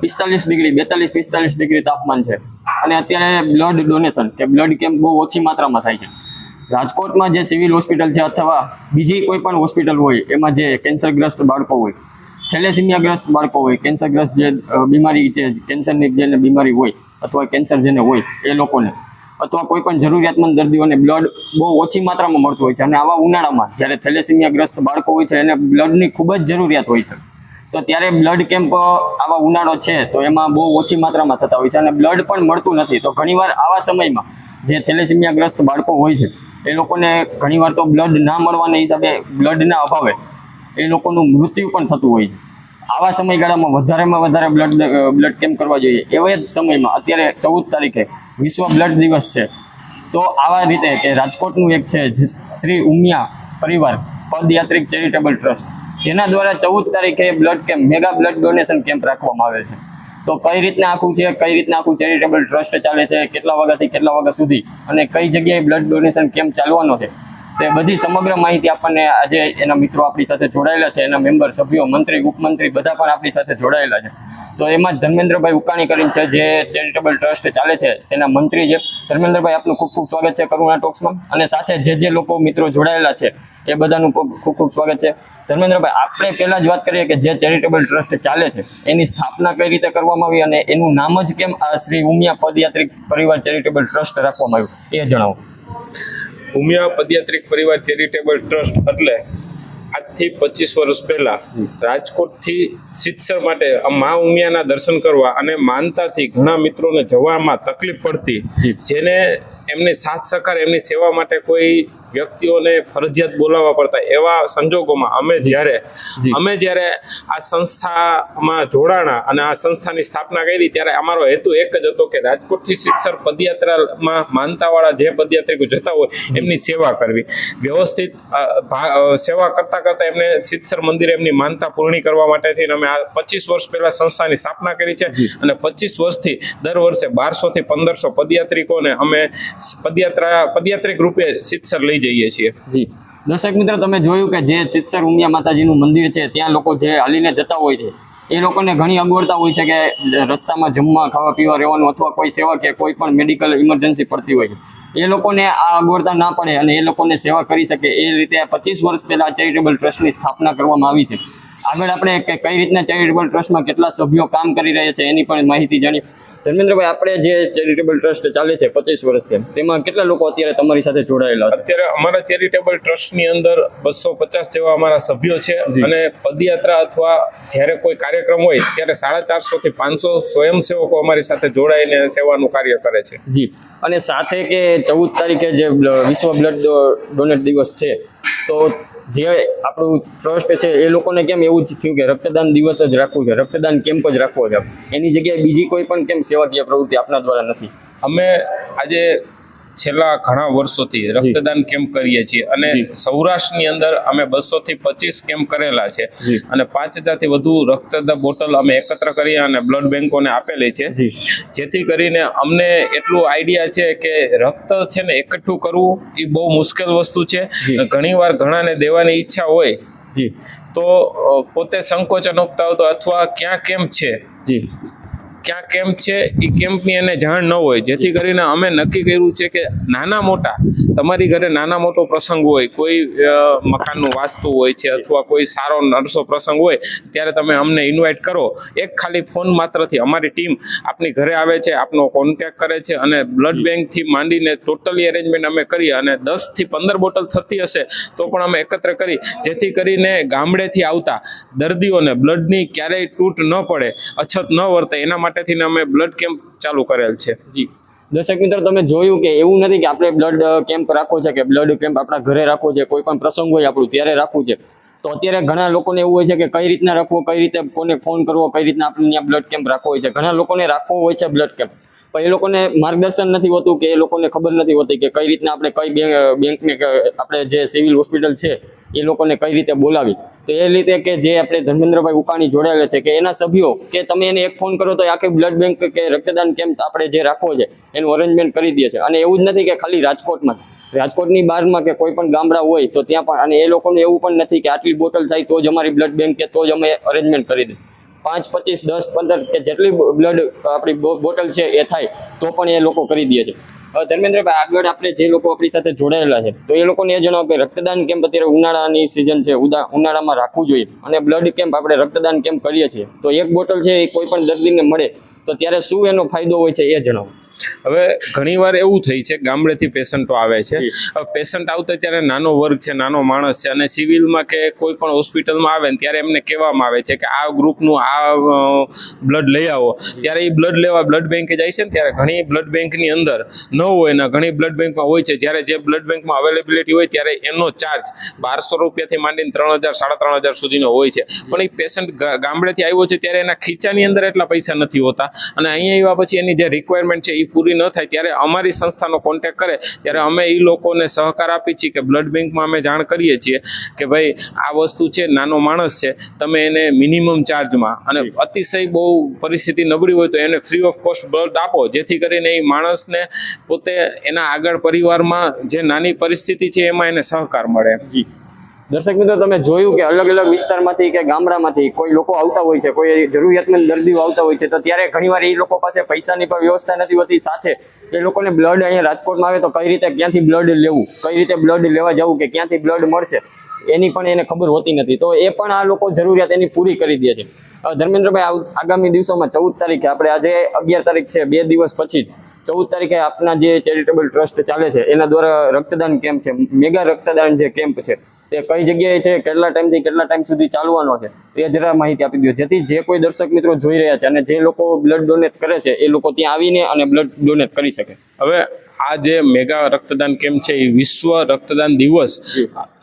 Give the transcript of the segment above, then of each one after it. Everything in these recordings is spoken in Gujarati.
પિસ્તાલીસ પિસ્તાલીસ અને અત્યારે બ્લડ ડોનેશન કે બ્લડ કેમ્પ બહુ ઓછી માત્રામાં થાય છે. રાજકોટમાં જે સિવિલ હોસ્પિટલ છે અથવા બીજી કોઈ પણ હોસ્પિટલ હોય, એમાં જે કેન્સરગ્રસ્ત બાળકો હોય થેલેસિમિયાગ્રસ્ત બાળકો હોય કેન્સરગ્રસ્ત જે બીમારી છે કેન્સરની જેને બીમારી હોય, અથવા કેન્સર જેને હોય, એ લોકોને અથવા કોઈ પણ જરૂરિયાતમંદ દર્દીઓને બ્લડ બહુ ઓછી માત્રામાં મળતું હોય છે. અને આવા ઉનાળામાં જ્યારે થેલેસીમિયાગ્રસ્ત બાળકો હોય છે, એને બ્લડની ખૂબ જ જરૂરિયાત હોય છે. તો ત્યારે બ્લડ કેમ્પ આવા ઉનાળો છે, તો એમાં બહુ ઓછી માત્રામાં થતા હોય છે. અને બ્લડ પણ મળતું નથી. તો ઘણીવાર આવા સમયમાં જે થેલેસીમિયાગ્રસ્ત બાળકો હોય છે, એ લોકોને ઘણીવાર તો બ્લડ ના મળવાના હિસાબે બ્લડના અભાવે એ લોકોનું મૃત્યુ પણ થતું હોય છે. આવા સમયગાળામાં વધારેમાં વધારે બ્લડ બ્લડ કેમ્પ કરવા જોઈએ. એવા જ સમયમાં અત્યારે ચૌદ તારીખે વિશ્વ બ્લડ દિવસ છે. તો આવા રીતે કે રાજકોટનું એક છે શ્રી ઉમિયા પરિવાર પદયાત્રિક ચેરિટેબલ ટ્રસ્ટ, જેના દ્વારા ચૌદ તારીખે blood camp, mega blood donation camp રાખવામાં આવે છે. તો કઈ રીતના આખું છે, કઈ રીતના આખું ચેરિટેબલ ટ્રસ્ટ ચાલે છે, કેટલા વાગ્યાથી કેટલા વાગ્યા સુધી અને કઈ જગ્યાએ બ્લડ ડોનેશન કેમ્પ ચાલવાનો છે. તે બધી સમગ્ર માહિતી આપણને આજે એના મિત્રો આપણી સાથે જોડાયેલા છે, એના મેમ્બર સભ્યો, મંત્રી, ઉપમંત્રી બધા પણ આપણી સાથે જોડાયેલા છે. તો એમાં ધર્મેન્દ્રભાઈ ઉકાણી કરીને છે, જે ચેરિટેબલ ટ્રસ્ટ ચાલે છે, તેના મંત્રી છે. ધર્મેન્દ્રભાઈ, આપનું ખૂબ ખૂબ સ્વાગત છે કરુણા ટોક્સમાં. અને સાથે જે જે લોકો મિત્રો જોડાયેલા છે, એ બધાનું ખૂબ ખૂબ સ્વાગત છે. ધર્મેન્દ્રભાઈ, આપણે પહેલાં જ વાત કરીએ કે જે ચેરિટેબલ ટ્રસ્ટ ચાલે છે, એની સ્થાપના કઈ રીતે કરવામાં આવી અને એનું નામ જ કેમ આ શ્રી ઉમિયા પદયાત્રિક પરિવાર ચેરિટેબલ ટ્રસ્ટ રાખવામાં આવ્યું? એ જણાવો. ઉમિયા પદયાત્રિક પરિવાર ચેરિટેબલ ટ્રસ્ટ એટલે આજથી પચીસ વર્ષ પહેલાં રાજકોટથી સિત્સર માટે મા ઉમિયાના દર્શન કરવા અને માનતાથી ઘણા મિત્રોને જવામાં તકલીફ પડતી જેને એમની સાથ સહકાર એમની સેવા માટે કોઈ વ્યક્તિઓને ફરજિયાત બોલાવવા પડતા એવા સંજોગોમાં અમે જ્યારે અમે જ્યારે આ સંસ્થામાં જોડાણા અને આ સંસ્થાની સ્થાપના કરી ત્યારે અમારો હેતુ એક જ હતો કે રાજકોટથી શિક્ષર પદયાત્રામાં માનતાવાળા જે પદયાત્રિકો જતા હોય એમની સેવા કરવી. વ્યવસ્થિત સેવા કરતા કરતા એમને શિક્ષર મંદિરે એમની માનતા પૂર્ણી કરવા માટે થઈને અમે આ પચીસ વર્ષ પહેલા સંસ્થાની સ્થાપના કરી છે અને પચીસ વર્ષથી દર વર્ષે બારસોથી પંદરસો પદયાત્રિકોને અમે પદયાત્રા પદયાત્રિક રૂપે શિક્ષર લઈ જઈએ છીએ. જી. દર્શક મિત્રો, તમે જોયું કે જે ચિત્સર ઉમિયા માતાજીનું મંદિર છે, ત્યાં લોકો જે હાલીને જતા હોય છે, એ લોકોને ઘણી અગવડતા હોય છે કે રસ્તામાં જમવા, ખાવા પીવા, રહેવાનું અથવા કોઈ સેવા કે કોઈ પણ મેડિકલ ઇમરજન્સી પડતી હોય એ લોકોને આ અગવડતા ના પડે અને એ લોકોને સેવા કરી શકે એ રીતે પચીસ વર્ષ પહેલા ચેરિટેબલ ટ્રસ્ટની સ્થાપના કરવામાં આવી છે. આગળ આપણે કઈ રીતના ચેરિટેબલ ટ્રસ્ટમાં કેટલા સભ્યો કામ કરી રહ્યા છે એની પણ માહિતી જાણી. ધર્મેન્દ્રભાઈ આપણે જે ચેરિટેબલ ટ્રસ્ટ ચાલે છે પચીસ વર્ષ કે તેમાં કેટલા લોકો અત્યારે તમારી સાથે જોડાયેલા છે? અત્યારે અમારા ચેરિટેબલ ટ્રસ્ટની અંદર બસો પચાસ જેવા અમારા સભ્યો છે. અને પદયાત્રા અથવા જ્યારે કોઈ કાર્યક્રમ હોય ત્યારે સાડા ચારસો થી પાંચસો સ્વયંસેવકો અમારી સાથે જોડાઈને સેવાનું કાર્ય કરે છે. જી. અને સાથે કે ચૌદ તારીખે જે વિશ્વ બ્લડ ડોનેટ દિવસ છે તો જે આપણું ટ્રસ્ટ છે, એ લોકોને કેમ એવું જ થયું કે રક્તદાન દિવસ જ રાખવું છે? રક્તદાન કેમ્પ જ રાખવો છે? એની જગ્યાએ બીજી કોઈ પણ કેમ સેવાકીય પ્રવૃત્તિ આપના દ્વારા નથી? અમે આજે છેલ્લા ઘણા વર્ષોથી રક્તદાન કેમ્પ કરીએ છીએ અને સૌરાષ્ટ્રની અંદર અમે બસો થી પચીસ કેમ્પ કરેલા છે અને પાંચ હજારથી વધુ રક્તદાન બોટલ અમે એકત્ર કરી અને બ્લડ બેંકોને આપેલી છે. જેથી કરીને અમને એટલું આઈડિયા છે કે રક્ત છે ને એકઠું કરવું એ બહુ મુશ્કેલ વસ્તુ છે. ઘણીવાર ઘણાને દેવાની ઈચ્છા હોય જી. તો પોતે સંકોચ અનુભવતા હોય તો અથવા ક્યાં કેમ્પ છે? જી. ક્યાં કેમ્પ છે એ કેમ્પની એને જાણ ન હોય. જેથી કરીને અમે નક્કી કર્યું છે કે નાના મોટા, તમારી ઘરે નાના મોટો પ્રસંગ હોય, કોઈ મકાનનું વાસ્તુ હોય છે અથવા કોઈ સારો નરસો પ્રસંગ હોય, ત્યારે તમે અમને ઇન્વાઇટ કરો. એક ખાલી ફોન માત્રથી અમારી ટીમ આપની ઘરે આવે છે, આપનો કોન્ટેક્ટ કરે છે અને બ્લડ બેંકથી માંડીને ટોટલી અરેન્જમેન્ટ અમે કરી અને દસથી પંદર બોટલ થતી હશે તો પણ અમે એકત્ર કરી. જેથી કરીને ગામડેથી આવતા દર્દીઓને બ્લડની ક્યારેય તૂટ ન પડે, અછત ન વર્તે એના માટે થઈને અમે બ્લડ કેમ્પ ચાલુ કરેલ છે. જી. દર્શક મિત્રો, તમે જોયું કે એવું નથી કે આપણે બ્લડ કેમ્પ રાખવો છે કે બ્લડ કેમ્પ આપણા ઘરે રાખવો છે, કોઈ પણ પ્રસંગ હોય આપણું ત્યારે રાખવું છે. તો અત્યારે ઘણા લોકોને એવું હોય છે કે કઈ રીતના રાખવો, કઈ રીતે કોને ફોન કરવો, કઈ રીતના આપણે ત્યાં બ્લડ કેમ્પ રાખવો હોય છે. ઘણા લોકોને રાખવો હોય છે બ્લડ કેમ્પ પણ એ લોકોને માર્ગદર્શન નથી હોતું કે એ લોકોને ખબર નથી હોતી કે કઈ રીતના આપણે કઈ બેંક બેંકને આપણે જે સિવિલ હોસ્પિટલ છે, એ લોકોને કઈ રીતે બોલાવી. તો એ રીતે કે જે આપણે ધર્મેન્દ્રભાઈ ઉકાણી જોડાયેલા છે કે એના સભ્યો કે તમે એને એક ફોન કરો તો આખી બ્લડ બેંક કે રક્તદાન કેમ્પ આપણે જે રાખવો છે, એનું અરેન્જમેન્ટ કરી દે છે. અને એવું જ નથી કે ખાલી રાજકોટમાં રાજકોટની બહારમાં કે કોઈ પણ ગામડા હોય તો ત્યાં પણ, અને એ લોકોનું એવું પણ નથી કે આટલી બોટલ થાય તો જ અમારી બ્લડ બેંક કે તો જ અમે અરેન્જમેન્ટ કરી દે પાંચ, પચીસ, દસ, પંદર કે જેટલી બ્લડ આપણી બોટલ છે એ થાય, તો પણ એ લોકો કરી દે છે. ધર્મેન્દ્રભાઈ, આગળ આપણે જે લોકો આપણી સાથે જોડાયેલા છે, તો એ લોકોને એ જણાવો કે રક્તદાન કેમ્પ અત્યારે ઉનાળાની સિઝન છે ઉનાળામાં રાખવું જોઈએ, અને બ્લડ કેમ્પ આપણે રક્તદાન કેમ્પ કરીએ છીએ. તો એક બોટલ છે એ કોઈ પણ દર્દીને મળે, તો ત્યારે શું એનો ફાયદો હોય છે એ જણાવો. હવે ઘણીવાર એવું થઈ છે ગામડેથી પેશન્ટો આવે છે. હવે પેશન્ટ આવતા ત્યારે નાનો વર્ગ છે નાનો માણસ છે અને સિવિલમાં કે કોઈ પણ હોસ્પિટલમાં આવે ને ત્યારે એમને કહેવામાં આવે છે કે આ ગ્રુપનું આ બ્લડ લઈ આવો. ત્યારે એ બ્લડ લેવા બ્લડ બેંકે જાય છે ને ત્યારે ઘણી બ્લડ બેંકની અંદર ન હોય ને ઘણી બ્લડ બેંકમાં હોય છે. જ્યારે જે બ્લડ બેંકમાં અવેલેબિલિટી હોય ત્યારે એનો ચાર્જ બારસો રૂપિયાથી માંડીને ત્રણ હજાર સાડા ત્રણ હજાર સુધીનો હોય છે. પણ એ પેશન્ટ ગામડેથી આવ્યો છે ત્યારે એના ખીચાની અંદર એટલા પૈસા નથી હોતા. અને અહીંયા આવ્યા પછી એની જે રિક્વાયરમેન્ટ છે એ પૂરી ન થાય ત્યારે અમારી સંસ્થાનો કોન્ટેક કરે. ત્યારે અમે એ લોકોને સહકાર આપીએ છીએ કે બ્લડ બેંકમાં અમે જાણ કરીએ છીએ કે ભાઈ આ વસ્તુ છે નાનો માણસ છે તમે એને મિનિમમ ચાર્જમાં અને અતિશય બહુ પરિસ્થિતિ નબળી હોય તો એને ફ્રી ઓફ કોસ્ટ બ્લડ આપો. જેથી કરીને એ માણસને પોતે એના આગળ પરિવારમાં જે નાની પરિસ્થિતિ છે એમાં એને સહકાર મળે. જી. દર્શક મિત્રો, તમે જોયું કે અલગ અલગ વિસ્તારમાંથી કે ગામડામાંથી કોઈ લોકો આવતા હોય છે, કોઈ જરૂરિયાતમંદ દર્દીઓ આવતા હોય છે, તો ત્યારે ઘણીવાર એ લોકો પાસે પૈસાની પણ વ્યવસ્થા નથી હોતી. સાથે એ લોકોને બ્લડ અહીંયા રાજકોટમાં આવે તો કઈ રીતે, ક્યાંથી બ્લડ લેવું, કઈ રીતે બ્લડ લેવા જવું કે ક્યાંથી બ્લડ મળશે, એની પણ એને ખબર હોતી નથી. તો એ પણ આ લોકો જરૂરિયાત એની પૂરી કરી દે છે. ધર્મેન્દ્રભાઈ આગામી દિવસોમાં ચૌદ તારીખે આપણે આજે અગિયાર તારીખ છે, બે દિવસ પછી ચૌદ તારીખે આપના જે ચેરિટેબલ ટ્રસ્ટ ચાલે છે, એના દ્વારા રક્તદાન કેમ્પ છે, મેગા રક્તદાન જે કેમ્પ છે તે કઈ જગ્યાએ છે કેટલા ટાઈમથી કેટલા ટાઈમ સુધી ચાલવાનો છે એ જરા માહિતી આપી દો જેથી જે કોઈ દર્શક મિત્રો જોઈ રહ્યા છે અને જે લોકો બ્લડ ડોનેટ કરે છે એ લોકો ત્યાં આવીને અને બ્લડ ડોનેટ કરી શકે. હવે આ જે મેગા રક્તદાન કેમ્પ છે એ વિશ્વ રક્તદાન દિવસ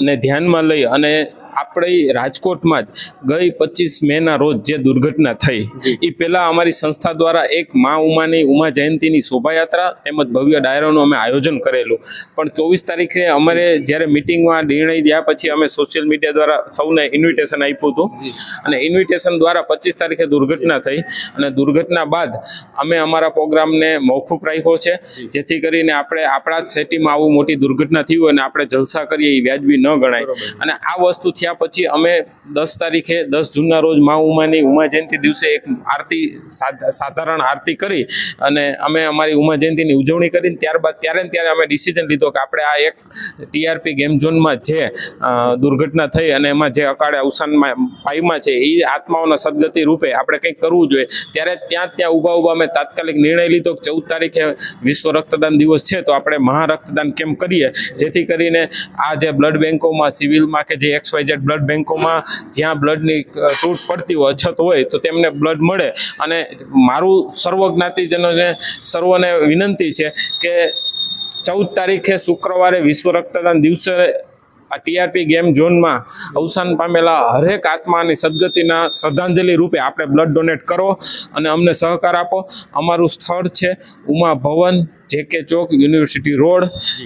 ને ધ્યાનમાં લઈ અને આપણે રાજકોટમાં જ ગઈ પચીસ મેના રોજ જે દુર્ઘટના થઈ એ પહેલાં અમારી સંસ્થા દ્વારા એક મા ઉમાની ઉમા જયંતીની શોભાયાત્રા તેમજ ભવ્ય ડાયરાનું અમે આયોજન કરેલું. પણ ચોવીસ તારીખે અમારે જ્યારે મિટિંગમાં નિર્ણય પછી અમે સોશિયલ મીડિયા દ્વારા સૌને ઇન્વિટેશન આપ્યું હતું. અને ઇન્વિટેશન દ્વારા પચીસ તારીખે દુર્ઘટના થઈ અને દુર્ઘટના બાદ અમે અમારા પ્રોગ્રામને મોકૂફ રાખ્યો છે. જેથી કરીને આપણે આપણા જ સેટીમાં આવું મોટી દુર્ઘટના થઈ હોય અને આપણે જલસા કરીએ એ વ્યાજબી ન ગણાય. અને આ વસ્તુ થયા પછી અમે દસ તારીખે દસ જૂનના રોજ મા ઉમાની ઉમા જયંતિ દિવસે એક આરતી સાધ- સાધારણ આરતી કરી અને અમે અમારી ઉમા જયંતિની ઉજવણી કરીને ત્યારબાદ ત્યારે ત્યારે અમે ડિસિઝન લીધો કે આપણે આ એક ટીઆરપી ગેમ ઝોનમાં જે દુર્ઘટના થઈ અને એમાં જે અકાળે અવસાનમાં પાઈમાં છે એ આત્માઓના સદગતિ રૂપે આપણે કંઈક કરવું જોઈએ. ત્યારે ત્યાં ત્યાં ઊભા ઊભા અમે તાત્કાલિક નિર્ણય લીધો કે ચૌદ તારીખે વિશ્વ રક્તદાન દિવસ છે, તો આપણે મહા રક્તદાન કેમ્પ કરીએ? જેથી કરીને આ જે બ્લડ બેંકોમાં, સિવિલમાં કે જે એક્સ વાય ઝેડ બ્લડ બેન્કોમાં જ્યાં બ્લડની તૂટ પડતી હોય, અછત હોય, તો તેમને બ્લડ મળે. અને મારું સર્વ જ્ઞાતિજનોને સર્વને વિનંતી છે કે ચૌદ તારીખે શુક્રવારે વિશ્વ રક્તદાન દિવસે આ ટીઆરપી ગેમ ઝોનમાં અવસાન પામેલા હરેક આત્માની સદગતિના શ્રદ્ધાંજલિ રૂપે આપણે બ્લડ ડોનેટ કરો અને અમને સહકાર આપો. અમારું સ્થળ છે ઉમા ભવન જે કે ચોક, યુનિવર્સિટી રોડ,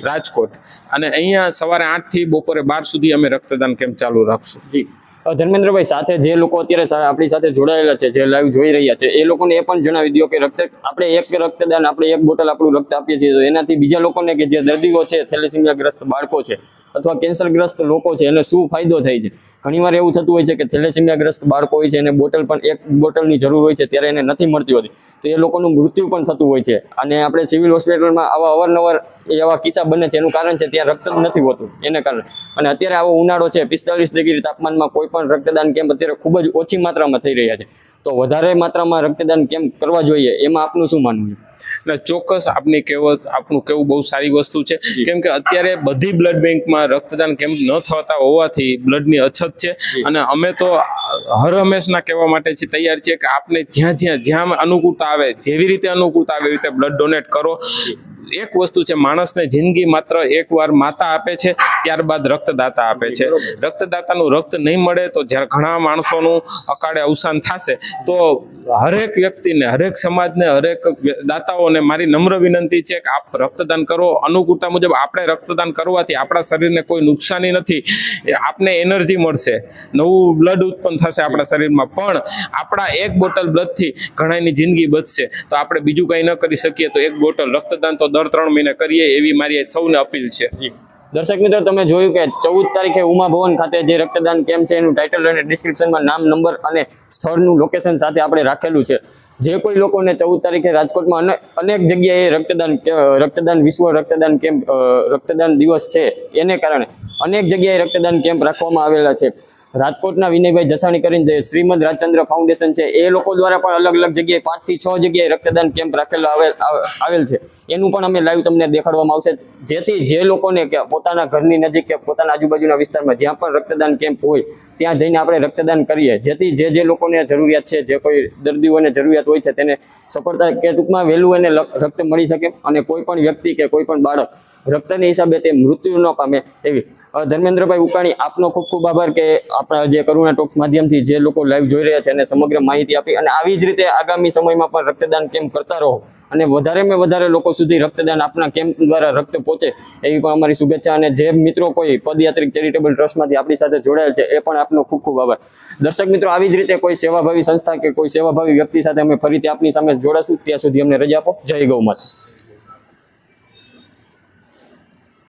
રાજકોટ. અને અહીંયા સવારે આઠથી બપોરે બાર સુધી અમે રક્તદાન કેમ્પ ચાલુ રાખશું. ધર્મેન્દ્રભાઈ, સાથે જે લોકો અત્યારે આપણી સાથે જોડાયેલા છે, જે લાઈવ જોઈ રહ્યા છે, એ લોકોને એ પણ જણાવી દો કે રક્ત, આપણે એક રક્તદાન, આપણે એક બોટલ આપણું રક્ત આપીએ છીએ. તો એનાથી બીજા લોકોને કે જે દર્દીઓ છે, થેલેસીમિયાગ્રસ્ત બાળકો છે અથવા કેન્સરગ્રસ્ત લોકો છે, એને શું ફાયદો થાય છે? ઘણીવાર એવું થતું હોય છે કે થેલેસેમિયાગ્રસ્ત બાળકો હોય છે, એને બોટલ પણ એક બોટલની જરૂર હોય છે, ત્યારે એને નથી મળતી હોતી. તો એ લોકોનું મૃત્યુ પણ થતું હોય છે. અને આપણે સિવિલ હોસ્પિટલમાં આવા અવારનવાર એવા કિસ્સા બને છે. એનું કારણ છે ત્યાં રક્ત નથી હોતું. એને કારણે. અને અત્યારે આવો ઉનાળો છે પિસ્તાલીસ ડિગ્રી તાપમાનમાં કોઈ પણ રક્તદાન કેમ્પ અત્યારે ખૂબ જ ઓછી માત્રામાં થઈ રહ્યા છે. તો વધારે માત્રામાં રક્તદાન કેમ્પ કરવા જોઈએ એમાં આપનું શું માનવું છે? એટલે ચોક્કસ આપની કહેવત આપનું કેવું બહુ સારી વસ્તુ છે. કેમ કે અત્યારે બધી બ્લડ બેંકમાં રક્તદાન કેમ્પ ન થતા હોવાથી બ્લડની અછત છે. અને અમે તો હર હંમેશના કહેવા માટે છે તૈયાર છીએ કે આપને જ્યાં જ્યાં જ્યાં અનુકૂળતા આવે જેવી રીતે અનુકૂળતા આવે એવી રીતે બ્લડ ડોનેટ કરો. એક વસ્તુ છે માણસને જિંદગી માત્ર એકવાર માતા આપે છે ત્યારબાદ રક્તદાતા આપે છે. રક્તદાતાનું રક્ત નહીં મળે તો જ્યારે ઘણા માણસોનું અકાળે અવસાન થશે તો હરેક વ્યક્તિને હરેક સમાજને હરેક દાતાઓને મારી નમ્ર વિનંતી છે કે આપ રક્તદાન કરો. અનુકૂળતા મુજબ આપણે રક્તદાન કરવાથી આપણા શરીરને કોઈ નુકસાની નથી. આપને એનર્જી મળશે. નવું બ્લડ ઉત્પન્ન થશે આપણા શરીરમાં. પણ આપણા એક બોટલ બ્લડથી ઘણાની જિંદગી બચશે. તો આપણે બીજું કંઈ ન કરી શકીએ તો એક બોટલ રક્તદાન તો દર દર ત્રણ મહિને કરીએ એવી મારી સૌને અપીલ છે. દર્શક મિત્રો, તમે જોયું કે ચૌદ તારીખે ઉમા ભવન ખાતે જે રક્તદાન કેમ્પ છે, એનું ટાઇટલ અને ડિસ્ક્રિપ્શનમાં નામ નંબર અને સ્થળનું લોકેશન સાથે આપણે રાખેલું છે. જે કોઈ લોકોને ચૌદ તારીખે રાજકોટમાં અને- અનેક જગ્યાએ રક્તદાન રક્તદાન, વિશ્વ રક્તદાન કેમ્પ રક્તદાન દિવસ છે. એને કારણે અનેક જગ્યાએ રક્તદાન કેમ્પ રાખવામાં આવેલા છે. રાજકોટના વિનયભાઈ જસાણી કરીને જે શ્રીમદ રાજચંદ્ર ફાઉન્ડેશન છે, એ લોકો દ્વારા પણ અલગ અલગ જગ્યાએ પાંચથી છ જગ્યાએ રક્તદાન કેમ્પ રાખેલો આવેલ છે. એનું પણ અમે લાઈવ તમને દેખાડવામાં આવશે. જેથી જે લોકોને કે પોતાના ઘરની નજીક કે પોતાના આજુબાજુના વિસ્તારમાં જ્યાં પણ રક્તદાન કેમ્પ હોય, ત્યાં જઈને આપણે રક્તદાન કરીએ. જેથી જે જે લોકોને જરૂરિયાત છે, જે કોઈ દર્દીઓને જરૂરિયાત હોય છે, તેને સફળતા કે ટૂંકમાં વહેલું એને રક્ત મળી શકે અને કોઈ પણ વ્યક્તિ કે કોઈ પણ બાળક રક્તની હિસાબે તે મૃત્યુ ન પામે એવી. ધર્મેન્દ્રભાઈ ઉકાણી, આપનો ખૂબ ખૂબ આભાર કે આપણા જે કરુણા ટોક્સ માધ્યમથી જે લોકો લાઈવ જોઈ રહ્યા છે અને સમગ્ર માહિતી આપી અને આવી જ રીતે આગામી સમયમાં પણ રક્તદાન કેમ્પ કરતા રહો અને વધારેમાં વધારે લોકો સુધી રક્તદાન આપના કેમ્પ દ્વારા રક્ત પહોંચે એવી પણ અમારી શુભેચ્છા અને જે મિત્રો કોઈ પદયાત્રિક ચેરિટેબલ ટ્રસ્ટમાંથી આપણી સાથે જોડાયેલ છે એ પણ આપનો ખૂબ ખૂબ આભાર. દર્શક મિત્રો, આવી જ રીતે કોઈ સેવાભાવી સંસ્થા કે કોઈ સેવાભાવી વ્યક્તિ સાથે અમે ફરીથી આપની સામે જોડાશું ત્યાં સુધી અમને રજા આપો. જય ગૌ